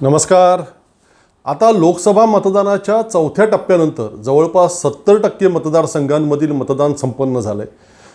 नमस्कार. आता लोकसभा मतदानाच्या चौथ्या टप्प्यानंतर जवळपास सत्तर टक्के मतदारसंघांमधील मतदान संपन्न झालं आहे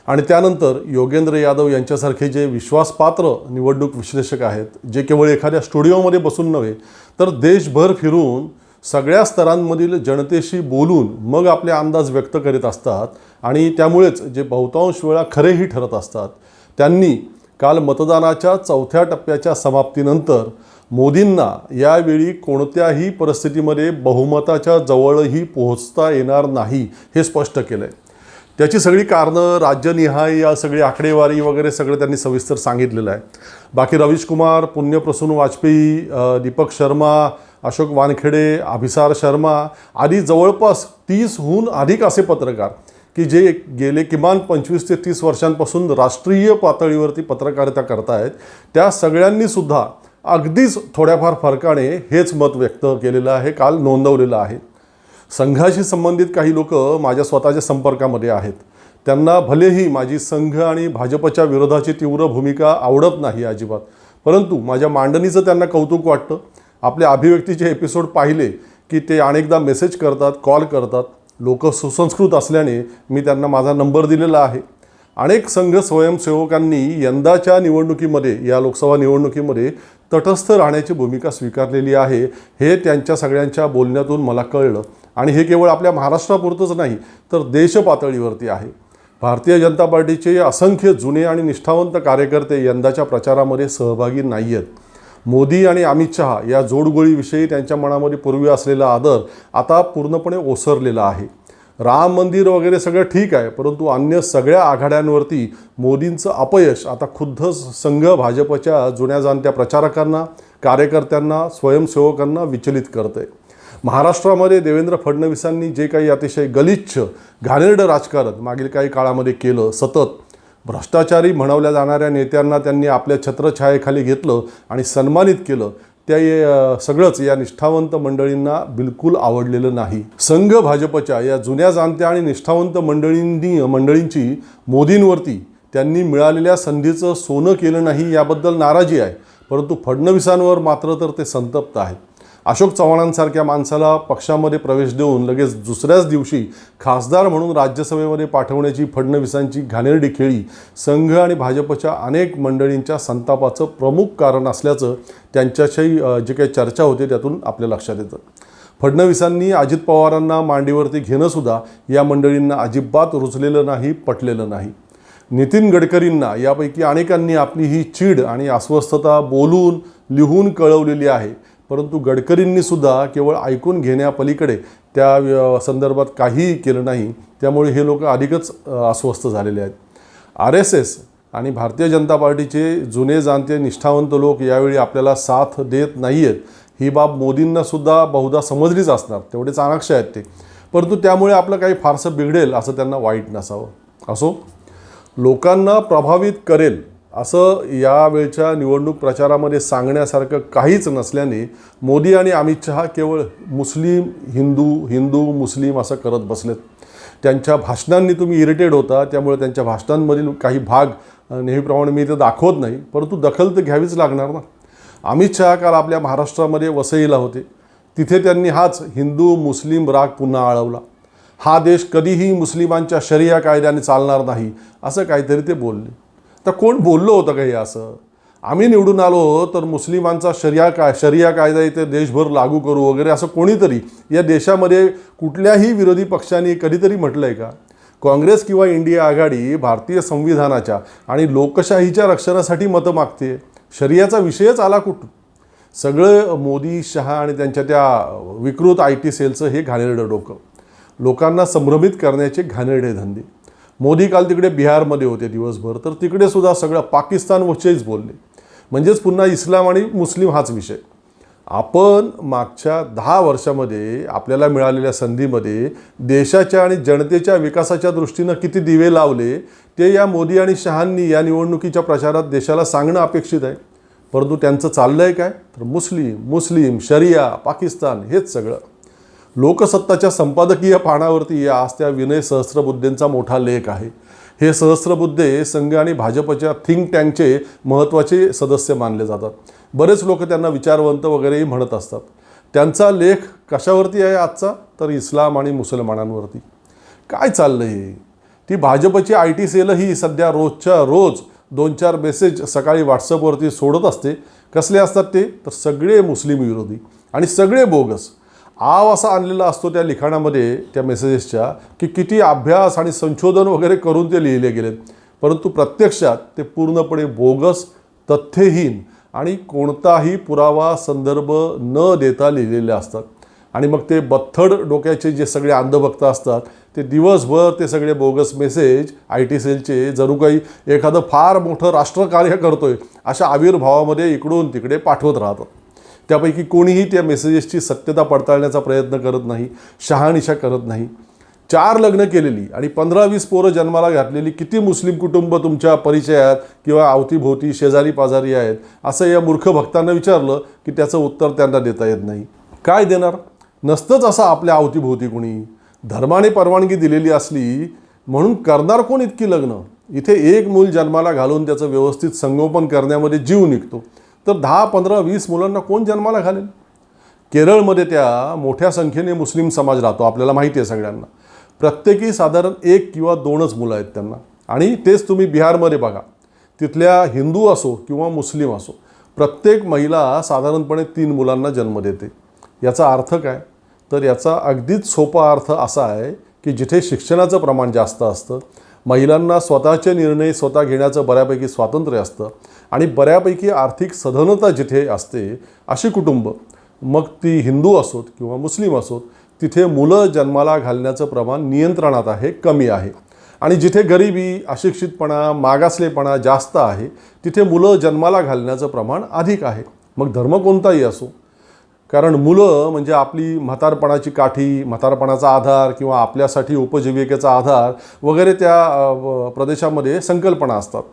आणि त्यानंतर योगेंद्र यादव यांच्यासारखे जे विश्वासपात्र निवडणूक विश्लेषक आहेत जे केवळ एखाद्या स्टुडिओमध्ये बसून नव्हे तर देशभर फिरून सगळ्या स्तरांमधील जनतेशी बोलून मग आपले अंदाज व्यक्त करीत असतात आणि त्यामुळेच जे बहुतांश वेळा खरेही ठरत असतात. त्यांनी काल मतदानाच्या चौथ्या टप्प्याच्या समाप्तीनंतर मोदींना यावेळी कोणत्याही परिस्थितीमध्ये बहुमताच्या जवळही पोहोचता येणार नाही हे स्पष्ट केलं आहे त्याची सगळी कारणं राज्यनिहाय या सगळी आकडेवारी वगैरे सगळं त्यांनी सविस्तर सांगितलेलं आहे. बाकी रवीश कुमार पुण्यप्रसून वाजपेयी दीपक शर्मा अशोक वानखेडे अभिसार शर्मा आदी जवळपास तीसहून अधिक असे पत्रकार की जे गेले किमान पंचवीस ते तीस वर्षांपासून राष्ट्रीय पातळीवरती पत्रकारिता करतायत. त्या सगळ्यांनीसुद्धा अगदीच थोड्याफार फरकाने हेच मत व्यक्त केलेलं आहे काल नोंदवलेलं आहे. संघाशी संबंधित काही लोक माझ्या स्वतःच्या संपर्कामध्ये आहेत. त्यांना भलेही माझी संघ आणि भाजपच्या विरोधाची तीव्र भूमिका आवडत नाही अजिबात. परंतु माझ्या मांडणीचं त्यांना कौतुक वाटतं. आपल्या अभिव्यक्तीचे एपिसोड पाहिले की ते अनेकदा मेसेज करतात कॉल करतात. लोक सुसंस्कृत असल्याने मी त्यांना माझा नंबर दिलेला आहे. अनेक संघ स्वयंसेवकांनी यंदाच्या निवडणुकीमध्ये या लोकसभा निवडणुकीमध्ये तटस्थ राहण्याची भूमिका स्वीकारलेली आहे हे त्यांच्या सगळ्यांच्या बोलण्यातून मला कळलं. आणि हे केवळ आपल्या महाराष्ट्रापुरतंच नाही तर देशपातळीवरती आहे. भारतीय जनता पार्टीचे असंख्य जुने आणि निष्ठावंत कार्यकर्ते यंदाच्या प्रचारामध्ये सहभागी नाही आहेत मोदी आणि अमित शहा या जोडगोळीविषयी त्यांच्या मनामध्ये पूर्वी असलेला आदर आता पूर्णपणे ओसरलेला आहे. राम मंदिर वगैरे सगळं ठीक आहे परंतु अन्य सगळ्या आघाड्यांवरती मोदींचं अपयश आता खुद्द संघ भाजपच्या जुन्या जाणत्या प्रचारकांना कार्यकर्त्यांना स्वयंसेवकांना विचलित करते. महाराष्ट्रामध्ये देवेंद्र फडणवीसांनी जे काही अतिशय गलिच्छ घाणेरडं राजकारण मागील काही काळामध्ये केलं सतत भ्रष्टाचारी म्हणवल्या जाणाऱ्या नेत्यांना त्यांनी आपल्या छत्रछायेखाली घेतलं आणि सन्मानित केलं त्या सगळंच या निष्ठावंत मंडळींना बिलकुल आवडलेलं नाही. संघ भाजपच्या या जुन्या जाणत्या आणि निष्ठावंत मंडळींनी मंडळींची मोदींवरती त्यांनी मिळालेल्या संधीचं सोनं केलं नाही याबद्दल नाराजी आहे. परंतु फडणवीसांवर मात्र तर ते संतप्त आहेत. अशोक चव्हाणांसारख्या माणसाला पक्षामध्ये प्रवेश देऊन लगेच दुसऱ्याच दिवशी खासदार म्हणून राज्यसभेमध्ये पाठवण्याची फडणवीसांची घाणेरडी खेळी संघ आणि भाजपच्या अनेक मंडळींच्या संतापाचं प्रमुख कारण असल्याचं त्यांच्याशी जे काही चर्चा होते त्यातून आपल्या लक्षात येतं. फडणवीसांनी अजित पवारांना मांडीवरती घेणंसुद्धा या मंडळींना अजिबात रुचलेलं नाही पटलेलं नाही. नितीन गडकरींना यापैकी अनेकांनी आपली ही चीड आणि अस्वस्थता बोलून लिहून कळवलेली आहे. परंतु गडकरींनी सुद्धा केवळ ऐकून घेण्यापलीकडे त्या संदर्भात काहीही केलं नाही. त्यामुळे हे लोक अधिकच अस्वस्थ झालेले आहेत. आर एस एस आणि भारतीय जनता पार्टीचे जुने जाणते निष्ठावंत लोक यावेळी आपल्याला साथ देत नाही आहेत ही बाब मोदींनासुद्धा बहुधा समजलीच असणार. तेवढे चाणाक्ष आहेत ते. परंतु त्यामुळे आपलं काही फारसं बिघडेल असं त्यांना वाईट नसावं. असो लोकांना प्रभावित करेल असं यावेळच्या निवडणूक प्रचारामध्ये सांगण्यासारखं काहीच नसल्याने मोदी आणि अमित शहा केवळ मुस्लिम हिंदू हिंदू मुस्लिम असं करत बसलेत. त्यांच्या भाषणांनी तुम्ही इरिटेड होता त्यामुळे त्यांच्या भाषणांमधील काही भाग नेहमीप्रमाणे मी इथे दाखवत नाही परंतु दखल तर घ्यावीच लागणार ना. अमित शहा काल आपल्या महाराष्ट्रामध्ये वसईला होते. तिथे त्यांनी हाच हिंदू मुस्लिम राग पुन्हा आळवला. हा देश कधीही मुस्लिमांच्या शरिया कायद्याने चालणार नाही असं काहीतरी ते बोलले. तर कोण बोललं होतं का हे असं? आम्ही निवडून आलो तर मुस्लिमांचा शरिया काय शरिया कायदा इथे देशभर लागू करू वगैरे असं कोणीतरी या देशामध्ये कुठल्याही विरोधी पक्षांनी कधीतरी म्हटलं आहे का? काँग्रेस किंवा इंडिया आघाडी भारतीय संविधानाच्या आणि लोकशाहीच्या रक्षणासाठी मतं मागते शरियाचा विषयच आला कुठून? सगळं मोदी शहा आणि त्यांच्या त्या विकृत आय टी सेलचं हे घाणेरडं डोकं. लोकांना संभ्रमित करण्याचे घाणेरडे धंदे. मोदी काल तिकडे बिहारमध्ये होते दिवसभर तर तिकडे सुद्धा सगळं पाकिस्तानवरचेच बोलले. म्हणजेच पुन्हा इस्लाम आणि मुस्लिम हाच विषय. आपण मागच्या दहा वर्षामध्ये आपल्याला मिळालेल्या संधीमध्ये देशाच्या आणि जनतेच्या विकासाच्या दृष्टीनं किती दिवे लावले ते या मोदी आणि शहांनी या निवडणुकीच्या प्रचारात देशाला सांगणं अपेक्षित आहे. परंतु त्यांचं चाललं आहे काय? तर मुस्लिम मुस्लिम शरिया पाकिस्तान हेच सगळं. लोकसत्ताच्या संपादकीय पानावरती या आज त्या विनय सहस्त्रबुद्धेंचा मोठा लेख आहे. हे सहस्त्रबुद्धे संघ आणि भाजपच्या थिंक टँकचे महत्त्वाचे सदस्य मानले जातात. बरेच लोक त्यांना विचारवंत वगैरेही म्हणत असतात. त्यांचा लेख कशावरती आहे आजचा? तर इस्लाम आणि मुसलमानांवरती. काय चाललं हे? ती भाजपची आय टी सेलही सध्या रोजच्या रोज दोन चार मेसेज सकाळी व्हॉट्सअपवरती सोडत असते. कसले असतात ते? तर सगळे मुस्लिम विरोधी आणि सगळे बोगस. आव असा आणलेला असतो त्या लिखाणामध्ये त्या मेसेजेसच्या की किती अभ्यास आणि संशोधन वगैरे करून ते लिहिले गेलेत. परंतु प्रत्यक्षात ते पूर्णपणे बोगस तथ्यहीन आणि कोणताही पुरावा संदर्भ न देता लिहिलेले असतात. आणि मग ते बथ्थड डोक्याचे जे सगळे अंधभक्त असतात ते दिवसभर ते सगळे बोगस मेसेज आय टी सेलचे जणू काही एखादं फार मोठं राष्ट्रकार्य करतोय अशा आविर्भावामध्ये इकडून तिकडे पाठवत राहतात. त्यापैकी कोणीही त्या मेसेजेसची सत्यता पडताळण्याचा प्रयत्न करत नाही शहानिशा करत नाही. चार लग्न केलेली आणि पंधरा वीस पोरं जन्माला घातलेली किती मुस्लिम कुटुंब तुमच्या परिचयात किंवा अवतीभोवती शेजारी पाजारी आहेत असं या मूर्ख भक्तांना विचारलं की त्याचं उत्तर त्यांना देता येत नाही. काय देणार? नसतंच असं आपल्या अवतीभोवती कुणी. धर्माने परवानगी दिलेली असली म्हणून करणार कोण इतकी लग्न? इथे एक मूल जन्माला घालून त्याचं व्यवस्थित संगोपन करण्यामध्ये जीव निघतो. तर दहा पंधरा वीस मुलांना कोण जन्माला घालेल? केरळमध्ये त्या मोठ्या संख्येने मुस्लिम समाज राहतो आपल्याला माहिती आहे सगळ्यांना. प्रत्येकी साधारण एक किंवा दोनच मुलं आहेत त्यांना. आणि तेच तुम्ही बिहारमध्ये बघा. तिथल्या हिंदू असो किंवा मुस्लिम असो प्रत्येक महिला साधारणपणे तीन मुलांना जन्म देते. याचा अर्थ काय? तर याचा अगदीच सोपा अर्थ असा आहे की जिथे शिक्षणाचं प्रमाण जास्त असतं महिलांना स्वतःचे निर्णय स्वतः घेण्याचं बऱ्यापैकी स्वातंत्र्य असतं आणि बऱ्यापैकी आर्थिक सधनता जिथे असते अशी कुटुंब मग ती हिंदू असोत किंवा मुस्लिम असोत तिथे मुलं जन्माला घालण्याचं प्रमाण नियंत्रणात आहे कमी आहे. आणि जिथे गरिबी अशिक्षितपणा मागासलेपणा जास्त आहे तिथे मुलं जन्माला घालण्याचं प्रमाण अधिक आहे. मग धर्म कोणताही असो कारण मुलं म्हणजे आपली म्हातारपणाची काठी म्हातारपणाचा आधार किंवा आपल्यासाठी उपजीविकेचा आधार वगैरे त्या प्रदेशामध्ये संकल्पना असतात.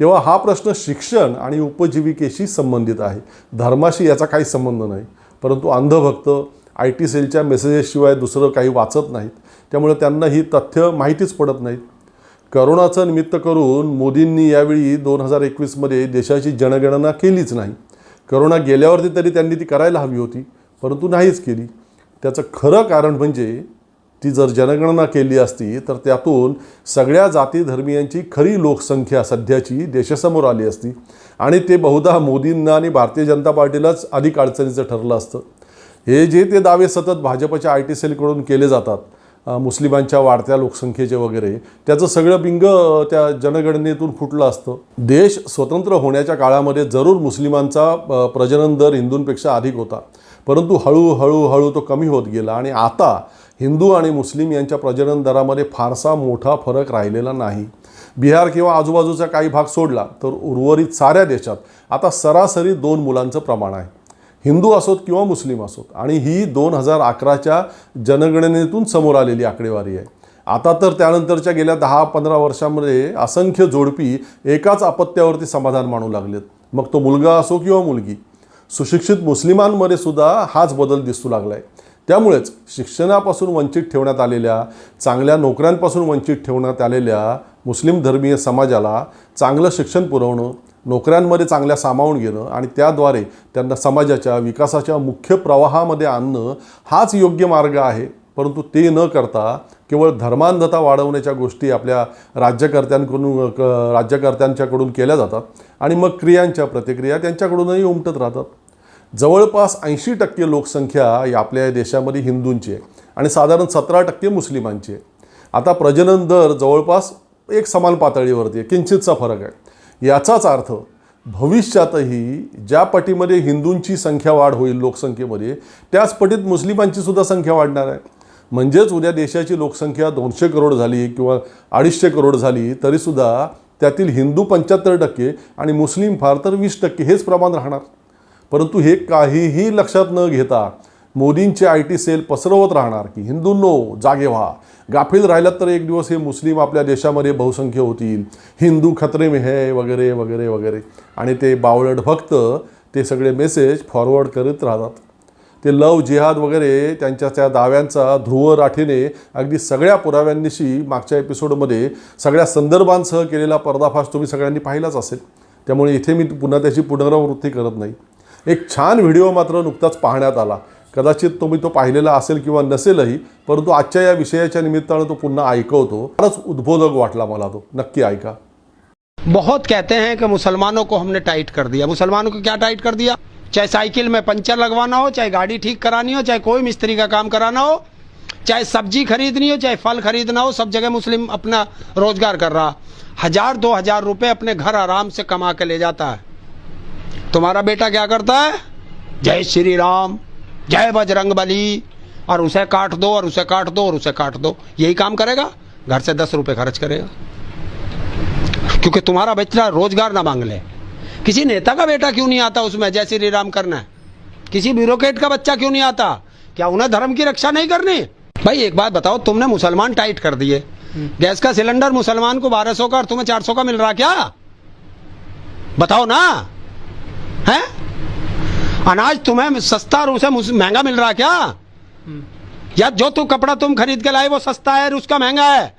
तेव्हा हा प्रश्न शिक्षण आणि उपजीविकेशी संबंधित आहे. धर्माशी याचा काही संबंध नाही. परंतु अंधभक्त आय टी सेलच्या मेसेजेसशिवाय दुसरं काही वाचत नाहीत. त्यामुळे त्यांना ही तथ्य माहितीच पडत नाहीत. करोनाचं निमित्त करून मोदींनी यावेळी दोन हजार एकवीसमध्ये देशाची जनगणना केलीच नाही. करोना गेल्यावरती तरी त्यांनी ती करायला हवी होती परंतु नाहीच केली. त्याचं खरं कारण म्हणजे ती जर जनगणना केली असती तर त्यातून सगळ्या जाती धर्मियांची खरी लोकसंख्या सध्याची देशासमोर आली असती. आणि ते बहुधा मोदींना आणि भारतीय जनता पार्टीलाच अधिक अडचणीचं ठरलं असतं. हे जे ते दावे सतत भाजपच्या आय टी सेलकडून केले जातात मुस्लिमांच्या वाढत्या लोकसंख्येचे वगैरे त्याचं सगळं बिंग त्या जनगणनेतून फुटलं असतं. देश स्वतंत्र होण्याच्या काळामध्ये जरूर मुस्लिमांचा प्रजनन दर हिंदूंपेक्षा अधिक होता. परंतु हळूहळू हळू तो कमी होत गेला आणि आता हिंदू आणि मुस्लिम यांच्या प्रजनन दरामध्ये फारसा मोठा फरक राहिलेला नाही. बिहार किंवा आजूबाजूचा काही भाग सोडला तर उर्वरित साऱ्या देशात आता सरासरी दोन मुलांचं प्रमाण आहे. हिंदू असोत किंवा मुस्लिम असोत आणि ही दोन हजार अकराच्या जनगणनेतून समोर आलेली आकडेवारी आहे. आता तर त्यानंतरच्या गेल्या दहा पंधरा वर्षामध्ये असंख्य जोडपी एकाच अपत्यावरती समाधान मानू लागलेत. मग तो मुलगा असो किंवा मुलगी सुशिक्षित मुस्लिमांमध्ये सुद्धा हाच बदल दिसू लागला आहे त्यामुळेच शिक्षणापासून वंचित ठेवण्यात आलेल्या चांगल्या नोकऱ्यांपासून वंचित ठेवण्यात आलेल्या मुस्लिम धर्मीय समाजाला चांगलं शिक्षण पुरवणं नोकऱ्यांमध्ये चांगल्या सामावून घेणं आणि त्याद्वारे त्यांना समाजाच्या विकासाच्या मुख्य प्रवाहामध्ये आणणं हाच योग्य मार्ग आहे. परंतु ते न करता केवळ धर्मांधता वाढवण्याच्या गोष्टी आपल्या राज्यकर्त्यांकडून क- राज्यकर्त्यांच्याकडून केल्या जातात आणि मग क्रियांच्या प्रतिक्रिया त्यांच्याकडूनही उमटत राहतात. जवळपास ऐंशी टक्के लोकसंख्या या आपल्या देशामध्ये हिंदूंची आहे आणि साधारण सतरा टक्के मुस्लिमांची आहे. आता प्रजनन दर जवळपास एक समान पातळीवरती आहे. किंचितचा फरक आहे. याचाच अर्थ भविष्यातही ज्या पटीमध्ये हिंदूंची संख्या वाढ होईल लोकसंख्येमध्ये त्याच पटीत मुस्लिमांची सुद्धा संख्या वाढणार आहे. म्हणजेच उद्या देशाची लोकसंख्या दोनशे करोड झाली किंवा अडीचशे करोड झाली तरीसुद्धा त्यातील हिंदू पंच्याहत्तर टक्के आणि मुस्लिम फार तर वीस टक्के हेच प्रमाण राहणार. परंतु हे काहीही लक्षात न घेता मोदींचे आय टी सेल पसरवत राहणार की? हिंदूंनो जागे व्हा. गाफील राहिलात तर एक दिवस हे मुस्लिम आपल्या देशामध्ये बहुसंख्य होतील. हिंदू खतरे में है वगैरे वगैरे वगैरे. आणि ते बावळट भक्त ते सगळे मेसेज फॉरवर्ड करत राहतात. ते लव जिहाद वगैरे त्यांच्या त्या दाव्यांचा ध्रुव राठीने अगदी सगळ्या पुराव्यांनीशी मागच्या एपिसोडमध्ये सगळ्या संदर्भांसह केलेला पर्दाफाश तुम्ही सगळ्यांनी पाहिलाच असेल. त्यामुळे इथे मी पुन्हा त्याची पुनरावृत्ती करत नाही. एक छान व्हिडिओ मात्र नुकताच पाहण्यात आला. कदाचित तुम्ही तो पाहिलेला असेल किंवा नसेलही, परंतु या विषयाच्या निमित्तानं तो पुन्हा ऐकवतो. फारच उद्बोधक वाटला मला तो. नक्की ऐका. बहुत कहते हैं कि मुसलमानों को हमने टाइट कर दिया। मुसलमानों को क्या टाइट कर दिया? चाहे साइकिल में पंचर लगवाना हो, चाहे गाड़ी ठीक करानी हो, चाहे कोई मिस्त्री का काम कराना हो, चाहे सब्ज़ी खरीदनी हो, चाहे फल खरीदना हो, सब जगह मुस्लिम अपना रोज़गार कर रहा। हज़ार, दो हज़ार रुपए अपने घर आराम से कमा के ले जाता है। तुम्हारा बेटा क्या करता है? जय श्री राम। जय बजरंग बली। और उसे काट दो और उसे काट दो और उसे काट दो। यही काम करेगा? घर से दस रुपए खर्च करेगा। क्योंकि तुम्हारा बच्चा रोज़गार ना मांग ले। किसी नेता का बेटा क्यों नहीं आता उसमें? जय श्री राम करना है। किसी ब्यूरोक्रेट का बच्चा क्यों नहीं आता? क्या उन्हें धर्म की रक्षा नहीं करनी? भाई एक बात बताओ तुमने मुसलमान टाइट कर दिए। गैस का सिलेंडर मुसलमान को बारह सौ का और तुम्हें चार सौ का मिल रहा क्या? बताओ ना। है? अनाज तुम्हें सस्ता और उसे महँगा मिल रहा क्या? या जो तू कपड़ा तुम खरीद के लाए, वो सस्ता है उसका महँगा है?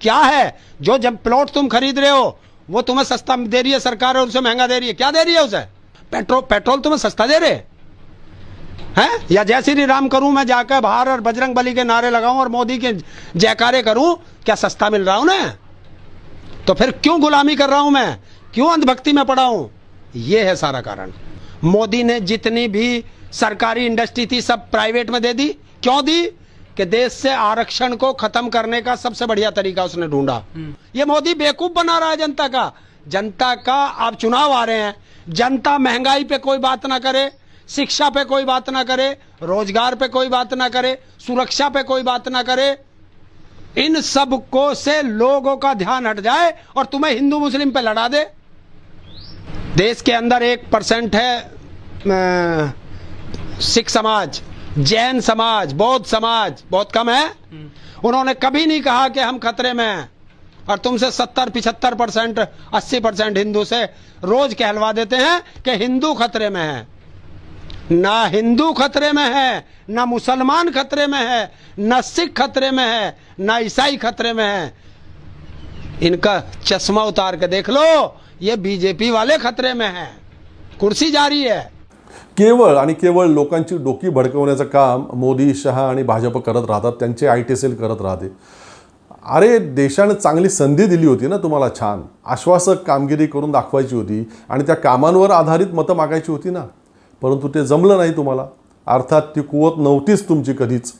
क्या है? जो जब प्लॉट तुम खरीद रहे हो, वो तुम्हें सस्ता दे रही है सरकार और उसे महँगा दे रही है। क्या दे रही है उसे? पेट्रोल पेट्रोल तुम्हें सस्ता दे रहे? हैं? या जय श्री राम करूँ, मैं जाकर बाहर और बजरंग बली के नारे लगाऊँ और मोदी के जयकारे करूँ, क्या सस्ता मिल रहा हूँ ना तो फिर क्यों गुलामी कर रहा हूँ मैं? क्यों अंधभक्ति में पड़ा हूँ? ये है सारा कारण। मोदी ने जितनी भी सरकारी इंडस्ट्री थी सब प्राइवेट में दे दी। क्यों दी? कि देश से आरक्षण को खत्म करने का सबसे बढ़िया तरीका उसने ढूंढा। ये मोदी बेवकूफ़ बना रहा है जनता का। जनता का आप चुनाव आ रहे हैं। जनता महँगाई पे कोई बात ना करे शिक्षा पे कोई बात ना करे रोज़गार पे कोई बात ना करे सुरक्षा पे कोई बात ना करे। इन सबको से लोगों का ध्यान हट जाए और तुम्हें हिंदू मुस्लिम पे लड़ा दे। देश के अंदर एक परसेंट है सिख समाज जैन समाज बौद्ध समाज बहुत कम है। उन्होंने कभी नहीं कहा कि हम खतरे में हैं। और तुमसे सत्तर पिछहत्तर परसेंट अस्सी परसेंट हिंदू से रोज कहलवा देते हैं कि हिंदू खतरे में है। ना हिंदू खतरे में है ना मुसलमान खतरे में है ना सिख खतरे में है ना ईसाई खतरे में है। इनका चश्मा उतार के देख लो ये बीजेपी वाले खतरे में है। कुर्सी जा रही है। केवळ आणि केवळ लोकांची डोकी भडकवण्याचं काम मोदी शहा आणि भाजप करत राहतात त्यांचे आय टी सेल करत राहते. अरे देशाने चांगली संधी दिली होती ना तुम्हाला छान. आश्वासक कामगिरी करून दाखवायची होती आणि त्या कामांवर आधारित मतं मागायची होती ना. परंतु ते जमलं नाही तुम्हाला. अर्थात ती कुवत नव्हतीच तुमची कधीच.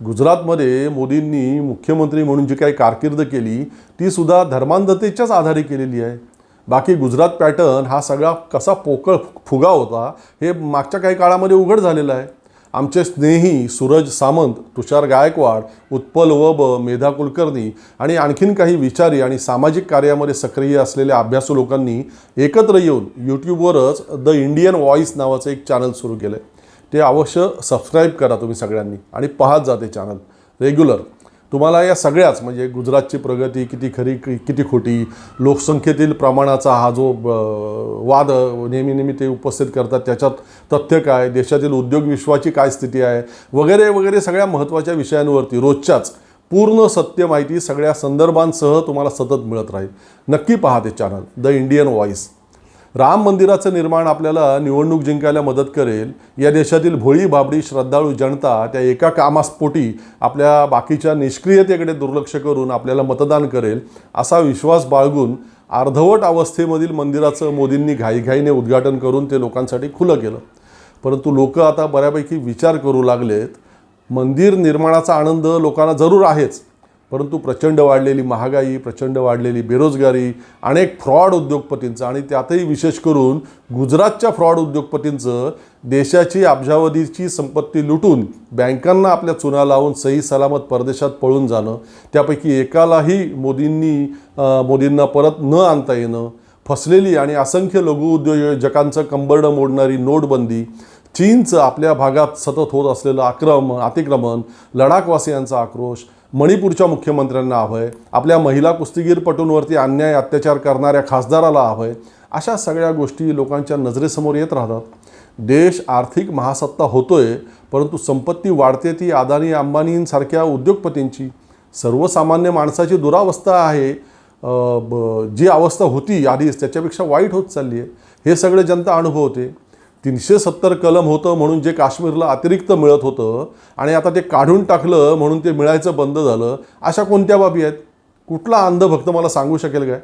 गुजरातमध्ये मोदींनी मुख्यमंत्री म्हणून जी काही कारकीर्द केली ती सुद्धा धर्मांधतेच्याच आधारे केलेली आहे. बाकी गुजरात पॅटर्न हा सगळा कसा पोकळ फुगा होता हे मागच्या काही काळामध्ये उघड झालेलं आहे. आमचे स्नेही सूरज सामंत तुषार गायकवाड उत्पल वब मेधा कुलकर्णी आणि आणखीन काही विचारी आणि सामाजिक कार्यामध्ये सक्रिय असलेल्या अभ्यासू लोकांनी एकत्र येऊन यूट्यूबवरच द इंडियन व्हॉईस नावाचं एक चॅनल सुरू केलं आहे ते अवश्य सबस्क्राईब करा तुम्ही सगळ्यांनी आणि पाहत जा ते चॅनल रेग्युलर तुम्हाला या सगळ्याच म्हणजे गुजरातची प्रगती किती खरी किती खोटी लोकसंख्येतील प्रमाणाचा हा जो ब- वाद नेहमी नेहमी ते उपस्थित करतात त्याच्यात तथ्य काय देशातील उद्योग विश्वाची काय स्थिती आहे वगैरे वगैरे सगळ्या महत्त्वाच्या विषयांवरती रोजच्याच पूर्ण सत्य माहिती सगळ्या संदर्भांसह तुम्हाला सतत मिळत राहील. नक्की पहा ते channel the Indian voice Ram मंदिराचं निर्माण आपल्याला निवडणूक जिंकायला मदत करेल. या देशातील भोळी बाबडी श्रद्धाळू जनता त्या एका कामास्पोटी आपल्या बाकीच्या निष्क्रियतेकडे दुर्लक्ष करून आपल्याला मतदान करेल असा विश्वास बाळगून अर्धवट अवस्थेमधील मंदिराचं मोदींनी घाईघाईने उद्घाटन करून ते लोकांसाठी खुलं केलं. परंतु लोक आता बऱ्यापैकी विचार करू लागलेत. मंदिर निर्माणाचा आनंद लोकांना जरूर आहेच. परंतु प्रचंड वाढलेली महागाई प्रचंड वाढलेली बेरोजगारी अनेक फ्रॉड उद्योगपतींचं आणि त्यातही विशेष करून गुजरातच्या फ्रॉड उद्योगपतींचं देशाची अब्जावधीची संपत्ती लुटून बँकांना आपल्या चुना लावून सही सलामत परदेशात पळून जाणं त्यापैकी एकालाही मोदींनी मोदींना परत न आणता येणं फसलेली आणि असंख्य लघु उद्योजकांचं कंबरडं मोडणारी नोटबंदी चीनचं आपल्या भागात सतत होत असलेलं आक्रमण अतिक्रमण लडाखवासियांचा आक्रोश मणिपूरच्या मुख्यमंत्र्यांना अभय आपल्या महिला कुस्तीगीरपटूंवरती अन्याय अत्याचार करणाऱ्या खासदाराला अभय अशा सगळ्या गोष्टी लोकांच्या नजरेसमोर येत राहतात. देश आर्थिक महासत्ता होतोय परंतु संपत्ती वाढते ती अदानी अंबानींसारख्या उद्योगपतींची. सर्वसामान्य माणसाची दुरावस्था आहे. ब जी अवस्था होती आधीच त्याच्यापेक्षा वाईट होत चालली आहे हे सगळे जनता अनुभवते. तीनशे सत्तर कलम होतं म्हणून जे काश्मीरला अतिरिक्त मिळत होतं आणि आता ते काढून टाकलं म्हणून ते मिळायचं बंद झालं अशा कोणत्या बाबी आहेत? कुठला अंधभक्त मला सांगू शकेल काय?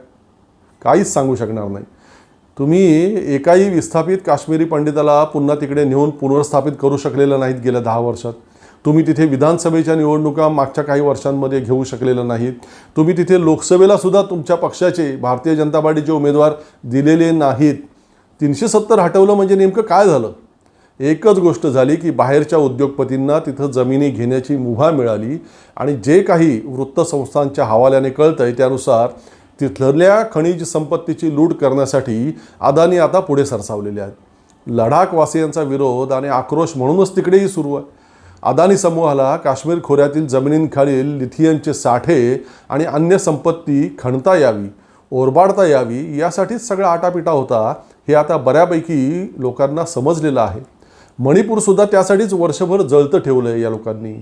काहीच सांगू शकणार नाही. तुम्ही एकाही विस्थापित काश्मीरी पंडिताला पुन्हा तिकडे नेऊन पुनर्स्थापित करू शकलेलं नाहीत गेल्या दहा वर्षात. तुम्ही तिथे विधानसभेच्या निवडणुका मागच्या काही वर्षांमध्ये घेऊ शकलेलं नाहीत. तुम्ही तिथे लोकसभेला सुद्धा तुमच्या पक्षाचे भारतीय जनता पार्टीचे उमेदवार दिलेले नाहीत. तीनशे सत्तर हटवलं म्हणजे नेमकं काय झालं? एकच गोष्ट झाली की बाहेरच्या उद्योगपतींना तिथं जमिनी घेण्याची मुभा मिळाली आणि जे काही वृत्तसंस्थांच्या हवाल्याने कळतं आहे त्यानुसार तिथल्या खनिज संपत्तीची लूट करण्यासाठी अदानी आता पुढे सरसावलेले आहेत. लडाखवासियांचा विरोध आणि आक्रोश म्हणूनच तिकडेही सुरू आहे. अदानी समूहाला काश्मीर खोऱ्यातील जमिनींखालील लिथियनचे साठे आणि अन्य संपत्ती खणता यावी ओरबाडता यावी यासाठीच सगळा आटापिटा होता. हे आता बऱ्यापैकी लोकांना समजलेलं आहे. मणिपूरसुद्धा त्यासाठीच वर्षभर जळतं ठेवलं आहे या लोकांनी.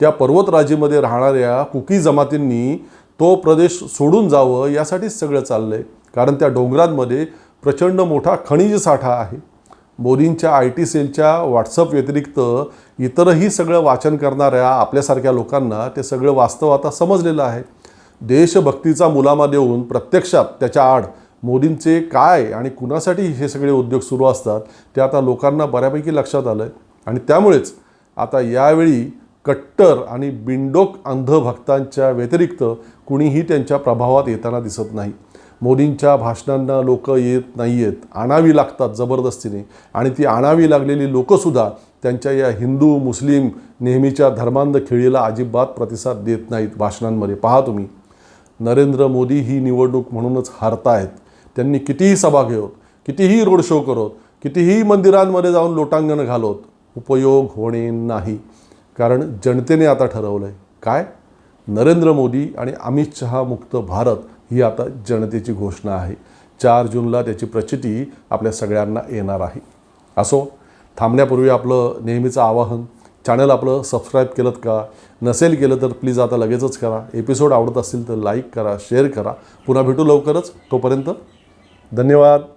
त्या पर्वतराजीमध्ये राहणाऱ्या कुकी जमातींनी तो प्रदेश सोडून जावं यासाठीच सगळं चाललं आहे कारण त्या डोंगरांमध्ये प्रचंड मोठा खनिज साठा आहे. मोदींच्या आय टी सेलच्या व्हॉट्सअप व्यतिरिक्त इतरही सगळं वाचन करणाऱ्या आपल्यासारख्या लोकांना ते सगळं वास्तव आता समजलेलं आहे. देशभक्तीचा मुलामा देऊन प्रत्यक्षात त्याच्या आड मोदींचे काय आणि कुणासाठी हे सगळे उद्योग सुरू असतात ते आता लोकांना बऱ्यापैकी लक्षात आलं आहे आणि त्यामुळेच आता यावेळी कट्टर आणि बिंडोक अंधभक्तांच्या व्यतिरिक्त कुणीही त्यांच्या प्रभावात येताना दिसत नाही. मोदींच्या भाषणांना लोक येत नाही आहेत आणावी लागतात जबरदस्तीने. आणि ती आणावी लागलेली लोकंसुद्धा त्यांच्या या हिंदू मुस्लिम नेहमीच्या धर्मांध खेळीला अजिबात प्रतिसाद देत नाहीत भाषणांमध्ये. पहा तुम्ही नरेंद्र मोदी ही निवडणूक म्हणूनच हारतायत. त्यांनी कितीही सभा घेवत कितीही रोड शो करत कितीही मंदिरांमध्ये जाऊन लोटांगण घालत उपयोग होणे नाही. कारण जनतेने आता ठरवलं आहे काय? नरेंद्र मोदी आणि अमित शहा मुक्त भारत ही आता जनतेची घोषणा आहे. चार जूनला त्याची प्रचिती आपल्या सगळ्यांना येणार आहे. असो थांबण्यापूर्वी आपलं नेहमीचं आवाहन चॅनल आपलं सबस्क्राईब केलं का नसेल केलं तर प्लीज आता लगेचच करा. एपिसोड आवडत असतील तर लाईक करा शेअर करा. पुन्हा भेटू लवकरच. तोपर्यंत धन्यवाद.